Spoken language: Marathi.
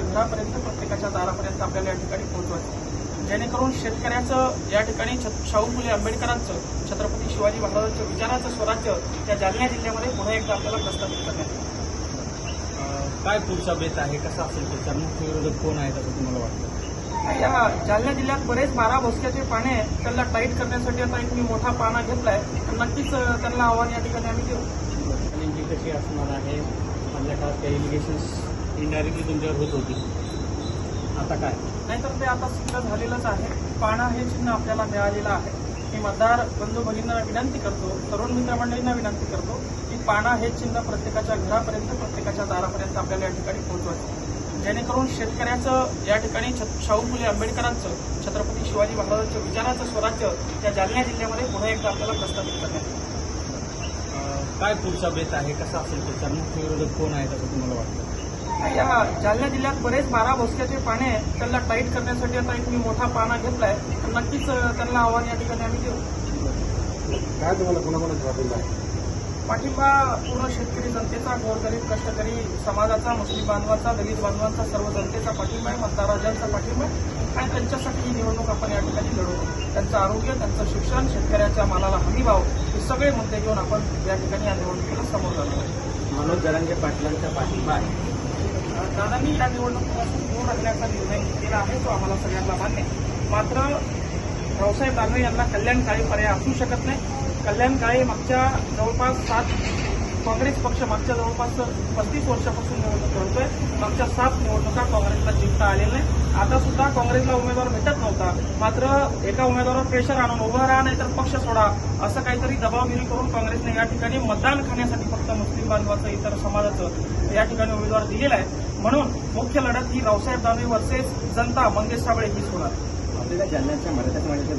घरापर्यंत प्रत्येकाच्या दारापर्यंत आपल्याला या ठिकाणी पोहोचवायचं जेणेकरून शेतकऱ्याचं या ठिकाणी शाहू फुले आंबेडकरांचं छत्रपती शिवाजी महाराजांचं विचाराचं स्वराज्य या जालना जिल्ह्यामध्ये पुन्हा एकदा आपल्याला प्रस्थापित करण्यात काय पुढचा बेत आहे? कसा असेल त्याचा? मुख्य विरोधक कोण आहेत असं तुम्हाला वाटतं? या जालना जिल्ह्यात बरेच बारा भोसक्याचे पाने आहेत. त्याला टाईट करण्यासाठी आता एक मी मोठा पाना घेतलाय. तर नक्कीच त्यांना आव्हान या ठिकाणी आम्ही देऊ. कशी असणार आहे? मधल्या काळात काही इलिगेशन्स इनडायरेक्टली तुमच्यावर होत होती. आता काय? नाहीतर ते आता सिद्ध झालेलंच आहे. पाना हे चिन्ह आपल्याला मिळालेलं आहे. मी मतदार बंधू भगिनींना विनंती करतो तरुण मित्रमंडळींना विनंती करतो की पाना हे चिन्ह प्रत्येकाच्या घरापर्यंत प्रत्येकाच्या दारापर्यंत आपल्याला या ठिकाणी पोहोचवायचं जेणेकरून शेतकऱ्याचं या ठिकाणी शाहू फुले आंबेडकरांचं छत्रपती शिवाजी महाराजांचं विचाराचं स्वराज्य या जालना जिल्ह्यामध्ये पुन्हा एकदा आपल्याला प्रस्थापित करण्यात काय पुढचा बेत आहे? कसा असेल त्याचा? मुख्य विरोधक कोण आहेत असं तुम्हाला वाटतं? या जालना जिल्ह्यात बरेच बारा भोसक्याचे पाने आहेत. त्याला टाईट करण्यासाठी आता एक मी मोठा पाना घेतलाय. तर नक्कीच त्यांना आव्हान या ठिकाणी आम्ही देऊ. काय तुम्हाला कोणाकोणाचा पाठिंबा आहे? पाठिंबा पूर्ण शेतकरी जनतेचा गोरगरीब कष्टकरी समाजाचा मुस्लिम बांधवांचा दलित बांधवांचा सर्व जनतेचा पाठिंबा आहे मतदारांचा पाठिंबा आहे. आणि त्यांच्यासाठी ही निवडणूक आपण या ठिकाणी लढू त्यांचं आरोग्य त्यांचं शिक्षण शेतकऱ्याच्या मालाला हमी भाव हे सगळे मुद्दे घेऊन आपण या ठिकाणी या निवडणुकीला समोर जातो मनोज जरांगे पाटलांचा पाठिंबा आहे. दादांनी या निवडणुकीपासून दूर राहण्याचा निर्णय घेतलेला आहे तो आम्हाला सगळ्यांना मान्य आहे. मात्र रावसाहेब दानवे यांना कल्याणकारी पर्याय असू शकत नाही कल्याणकाळी मागच्या जवळपास सात काँग्रेस पक्ष मागच्या जवळपास पस्तीस वर्षापासून निवडणूक लढतोय मागच्या सात निवडणुका काँग्रेसला जिंकता आलेल्या नाही. आता सुद्धा काँग्रेसला उमेदवार भेटत नव्हता. मात्र एका उमेदवारावर प्रेशर आणून उभा राहा नाहीतर पक्ष सोडा असं काहीतरी दबावगिरी करून काँग्रेसने या ठिकाणी मतदान खाण्यासाठी फक्त मुस्लिम बांधवाचं इतर समाजाचं या ठिकाणी उमेदवार दिलेला आहे. म्हणून मुख्य लढत ही रावसाहेब दानवे वर्सेस जनता मंगेश साबळे हीच होणार. आपल्याला जालन्याच्या मराठा समाजाच्या